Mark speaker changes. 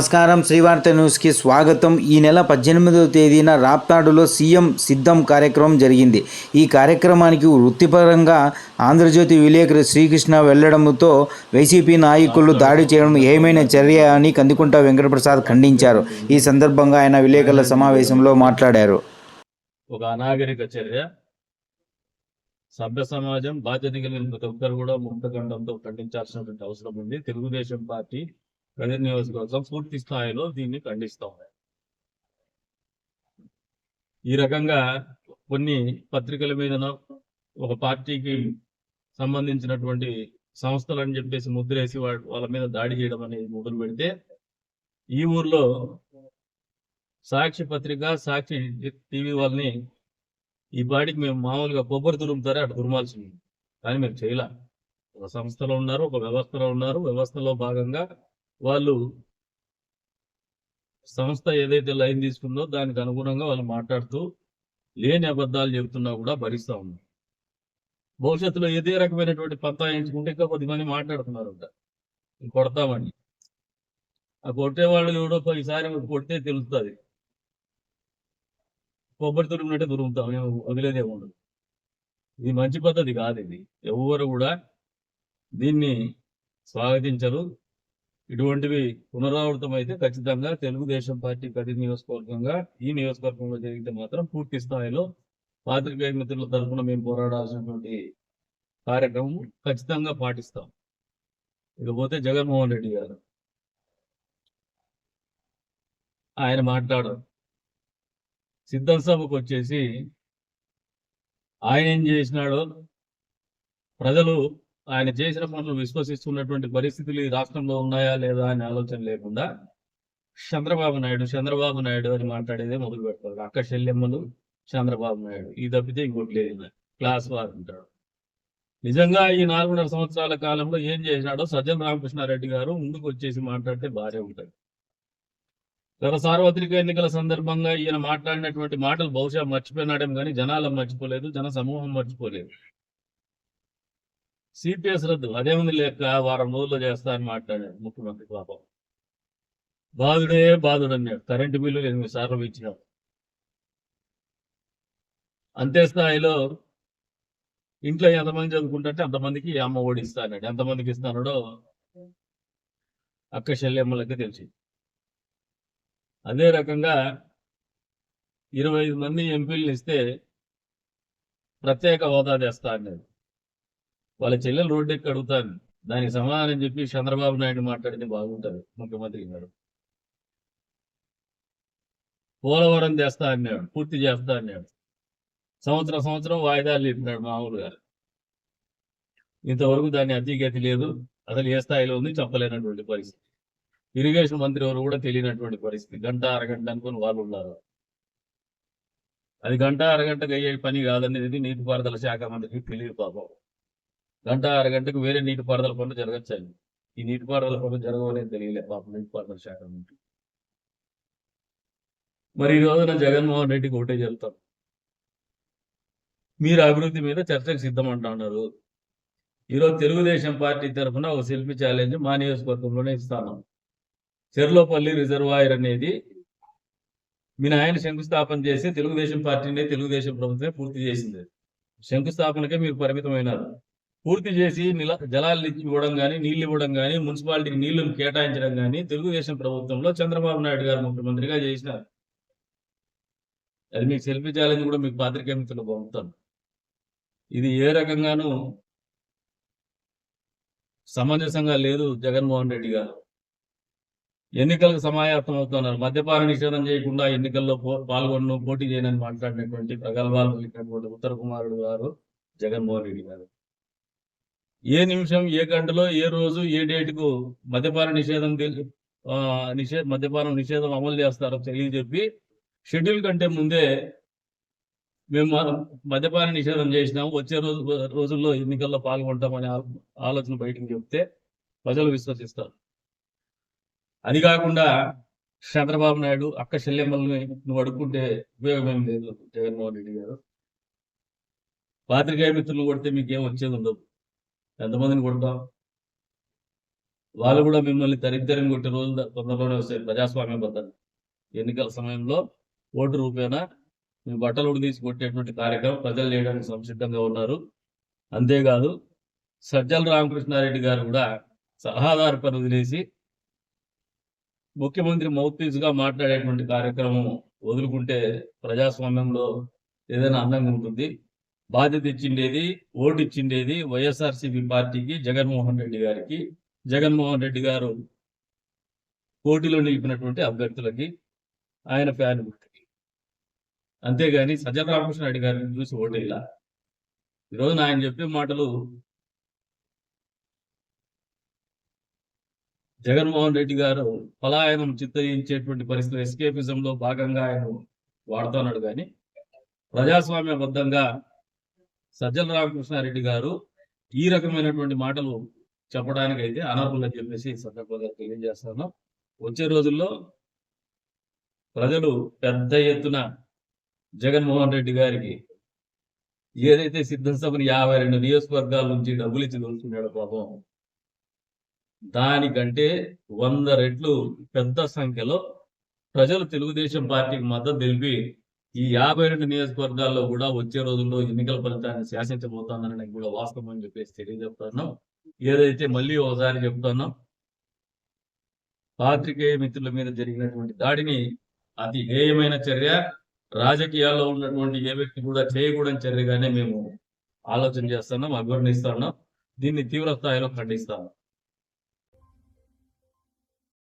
Speaker 1: నమస్కారం. శ్రీవార్త న్యూస్కి స్వాగతం. ఈ నెల పద్దెనిమిదవ తేదీన రాప్తాడులో సీఎం సిద్ధం కార్యక్రమం జరిగింది. ఈ కార్యక్రమానికి వృత్తిపరంగా ఆంధ్రజ్యోతి విలేకరి శ్రీకృష్ణ వెళ్ళడంతో వైసీపీ నాయకులు దాడి చేయడం ఏమైనా చర్య అని కందికుంట వెంకటప్రసాద్ ఖండించారు. ఈ సందర్భంగా ఆయన విలేకరుల సమావేశంలో మాట్లాడారు.
Speaker 2: ఒక అనాగరిక చర్య. సభ్య సమాజం బాధ్యత కలిగిన ప్రతి ఒక్కరు కూడా ముక్తఖండంతో ఖండించాల్సినటువంటి అవసరం ఉంది. తెలుగుదేశం పార్టీ ప్రజల నియోజకవర్గం పూర్తి స్థాయిలో దీన్ని ఖండిస్తాం ఈ రకంగా కొన్ని పత్రికల మీద ఒక పార్టీకి సంబంధించినటువంటి సంస్థలు అని చెప్పేసి ముద్రేసి వాళ్ళ మీద దాడి చేయడం అనేది మొదలు పెడితే ఈ ఊర్లో సాక్షి పత్రిక సాక్షి టీవీ వాళ్ళని ఈ పాటికి మేము మామూలుగా కొబ్బరి తురుముతారే అటు తురమాల్సింది కానీ మేము చేయలే. ఒక సంస్థలో ఉన్నారు ఒక వ్యవస్థలో ఉన్నారు. వ్యవస్థలో భాగంగా వాళ్ళు సంస్థ ఏదైతే లైన్ తీసుకుందో దానికి అనుగుణంగా వాళ్ళు మాట్లాడుతూ లేని అబద్ధాలు చెబుతున్నా కూడా భరిస్తా ఉన్నారు. భవిష్యత్తులో ఏదే రకమైనటువంటి పంతా ఎంచుకుంటే ఇంకా కొద్దిమంది మాట్లాడుతున్నారు కొడతామని. ఆ కొట్టే వాళ్ళు ఎవడో ఈసారి కొడితే తెలుస్తుంది. కొబ్బరి తురిమినట్టే తురుగుతాం మేము వదిలేదే ఉండదు. ఇది మంచి పద్ధతి కాదు ఇది. ఎవరు కూడా దీన్ని స్వాగతించరు ఇటువంటివి పునరావృతం అయితే ఖచ్చితంగా తెలుగుదేశం పార్టీ కఠిన నియోజకవర్గంగా ఈ నియోజకవర్గంలో జరిగితే మాత్రం పూర్తి స్థాయిలో పాత్రికేయ మిత్రుల తరఫున మేము పోరాడాల్సినటువంటి కార్యక్రమం ఖచ్చితంగా పాటిస్తాం. ఇకపోతే జగన్మోహన్ రెడ్డి గారు ఆయన మాట్లాడరు. సిద్ధం సభకు వచ్చేసి ఆయన ఏం చేసినాడో ప్రజలు ఆయన చేసిన పనులు విశ్వసిస్తున్నటువంటి పరిస్థితులు ఈ రాష్ట్రంలో ఉన్నాయా లేదా అనే ఆలోచన లేకుండా చంద్రబాబు నాయుడు చంద్రబాబు నాయుడు అని మాట్లాడేదే మొదలు పెడతాడు అక్క శల్యమ్మలు చంద్రబాబు నాయుడు. ఈ తప్పితే ఇంకోటి లేదు క్లాస్ వారు ఉంటాడు నిజంగా ఈ నాలుగున్నర సంవత్సరాల కాలంలో ఏం చేసినాడో సజ్జన రామకృష్ణారెడ్డి గారు ముందుకు వచ్చేసి మాట్లాడితే బాగానే ఉంటుంది. గత సార్వత్రిక ఎన్నికల సందర్భంగా ఈయన మాట్లాడినటువంటి మాటలు బహుశా మర్చిపోయినాడేమో కానీ జనాలు మర్చిపోలేదు జన సమూహం మర్చిపోలేదు. సిపిఎస్ రద్దు. అదేముంది లేక వారం రోజుల్లో చేస్తా అని మాట్లాడాడు ముఖ్యమంత్రి పాపం బాధుడే బాధుడు అన్నాడు. కరెంటు బిల్లు ఎనిమిది సార్లు ఇచ్చినాడు అంతే స్థాయిలో ఇంట్లో ఎంతమంది చదువుకుంటే అంతమందికి అమ్మ ఓడిస్తా అన్నాడు. ఎంతమందికి ఇస్తానడో అక్క శల్యమ్మలకి తెలిసి. అదే రకంగా ఇరవై ఐదు మంది ఎంపీలు ఇస్తే ప్రత్యేక హోదా తెస్తా అన్నాడు. వాళ్ళ చెల్లెలు రోడ్డు ఎక్కి అడుగుతారు దానికి సమాధానం చెప్పి చంద్రబాబు నాయుడు మాట్లాడితే బాగుంటది ముఖ్యమంత్రి గారు. పోలవరం చేస్తా అన్నాడు పూర్తి చేస్తా అన్నాడు. సంవత్సరం సంవత్సరం వాయిదాలు చెప్పినాడు మామూలుగా ఇంతవరకు దాన్ని అతిగతి లేదు అసలు ఏ స్థాయిలో ఉంది చెప్పలేనటువంటి పరిస్థితి. ఇరిగేషన్ మంత్రి ఎవరు కూడా తెలియనటువంటి పరిస్థితి. గంట అరగంట అనుకుని వాళ్ళు ఉన్నారు. అది గంట అరగంటకు అయ్యే పని కాదనేది నీటిపారుదల శాఖ మంత్రికి తెలియదు పాపం. గంట అరగంటకు వేరే నీటిపారుదల పనులు జరగచ్చాయి. ఈ నీటిపారుదల పనులు జరగవనేది తెలియలే పాపం నీటిపారుదల శాఖ నుండి మరి ఈ రోజున జగన్మోహన్ రెడ్డికి ఒకటే చెప్తాం. మీరు అభివృద్ధి మీద చర్చకు సిద్ధం అంటున్నారు ఈరోజు తెలుగుదేశం పార్టీ తరఫున ఒక సెల్ఫీ ఛాలెంజ్ మా నియోజకవర్గంలోనే ఇస్తాను. చెర్లోపల్లి రిజర్వాయర్ అనేది మీ నాయన శంకుస్థాపన చేసి తెలుగుదేశం పార్టీనే తెలుగుదేశం ప్రభుత్వమే పూర్తి చేసింది. శంకుస్థాపనకే మీరు పరిమితమైనారు. పూర్తి చేసి నిల జలాలు ఇవ్వడం కానీ నీళ్ళు ఇవ్వడం కానీ మున్సిపాలిటీకి నీళ్ళను కేటాయించడం కానీ తెలుగుదేశం ప్రభుత్వంలో చంద్రబాబు నాయుడు గారు ముఖ్యమంత్రిగా చేసినారు. అది మీకు సెల్ఫీ ఛాలెంజ్ కూడా మీకు పాత్రికే మిత్రులు పంపుతాను ఇది ఏ రకంగానూ సమంజసంగా లేదు జగన్మోహన్ రెడ్డి గారు. ఎన్నికలకు సమాయత్తం అవుతున్నారు. మద్యపాన నిషేధం చేయకుండా ఎన్నికల్లో పాల్గొను పోటీ చేయనని మాట్లాడినటువంటి ప్రగల్భాలు ఉత్తర కుమారుడు గారు జగన్మోహన్ రెడ్డి గారు. ఏ నిమిషం ఏ గంటలో ఏ రోజు ఏ డేట్కు మద్యపాన నిషేధం తెలి- నిషేధ మద్యపానం నిషేధం అమలు చేస్తారో తెలియజెప్పి షెడ్యూల్ కంటే ముందే మేము మద్యపాన నిషేధం చేసినాము. వచ్చే రోజు రోజుల్లో ఎన్నికల్లో పాల్గొంటామనే ఆలోచన బయటకు చెప్తే ప్రజలు విశ్వసిస్తారు. అది కాకుండా చంద్రబాబు నాయుడు అక్క శల్యమ్మల్ని నువ్వు అడుక్కుంటే ఉపయోగం లేదు జగన్మోహన్ రెడ్డి గారు. పాత్రికేయ మిత్రులు కొడితే మీకేం వచ్చేది ఉండదు. ఎంతమందిని కొడతాం? వాళ్ళు కూడా మిమ్మల్ని దరిద్రం కొట్టే రోజులు తొందరలోనే వస్తాయి ప్రజాస్వామ్యబద్ధం ఎన్నికల సమయంలో ఓటు రూపేణా మీ బట్టలు ఉడిదీసి కొట్టేటువంటి కార్యక్రమం ప్రజలు చేయడానికి సంసిద్ధంగా ఉన్నారు. అంతేకాదు సజ్జల రామకృష్ణారెడ్డి గారు కూడా సలహాదారు పని వదిలేసి ముఖ్యమంత్రి మౌత్ పీస్ మాట్లాడేటువంటి కార్యక్రమం వదులుకుంటే ప్రజాస్వామ్యంలో ఏదైనా అందంగా ఉంటుంది. బాధ్యత ఇచ్చిండేది ఓటు ఇచ్చిండేది వైఎస్ఆర్సీపీ పార్టీకి జగన్మోహన్ రెడ్డి గారికి. జగన్మోహన్ రెడ్డి గారు పోటీలో నిలిపినటువంటి అభ్యర్థులకి ఆయన ఫ్యాన్ గుర్తుకి అంతేగాని సజ్జన రామకృష్ణ రెడ్డి గారిని చూసి ఓటేలా? ఈరోజు ఆయన చెప్పే మాటలు జగన్మోహన్ రెడ్డి గారు పలాయనం చిత్తయించేటువంటి పరిస్థితి ఎస్కేపిజంలో భాగంగా ఆయన వాడుతున్నాడు కానీ ప్రజాస్వామ్యబద్ధంగా సజ్జల రామకృష్ణారెడ్డి గారు ఈ రకమైనటువంటి మాటలు చెప్పడానికి అయితే అనర్హులని చెప్పేసి సందర్భంగా తెలియజేస్తాను. వచ్చే రోజుల్లో ప్రజలు పెద్ద ఎత్తున జగన్మోహన్ రెడ్డి గారికి ఏదైతే సిద్ధసభని యాభై రెండు నియోజకవర్గాల నుంచి డబ్బులు ఇచ్చి దొరుకుతున్నాడో పాపం దానికంటే వంద రెట్లు పెద్ద సంఖ్యలో ప్రజలు తెలుగుదేశం పార్టీకి మద్దతు తెలిపి ఈ యాభై రెండు నియోజకవర్గాల్లో కూడా వచ్చే రోజుల్లో ఎన్నికల ఫలితాన్ని శాసించబోతోందని కూడా వాస్తవం అని చెప్పేసి తెలియజెప్తాను ఏదైతే మళ్ళీ ఒకసారి చెప్తున్నాం పాత్రికేయ మిత్రుల మీద జరిగినటువంటి దాడిని అతి హేయమైన చర్య రాజకీయాల్లో ఉన్నటువంటి ఏ వ్యక్తి కూడా చేయకూడని చర్యగానే మేము ఆలోచన చేస్తున్నాం అభివర్ణిస్తున్నాం. దీన్ని తీవ్ర స్థాయిలో ఖండిస్తాము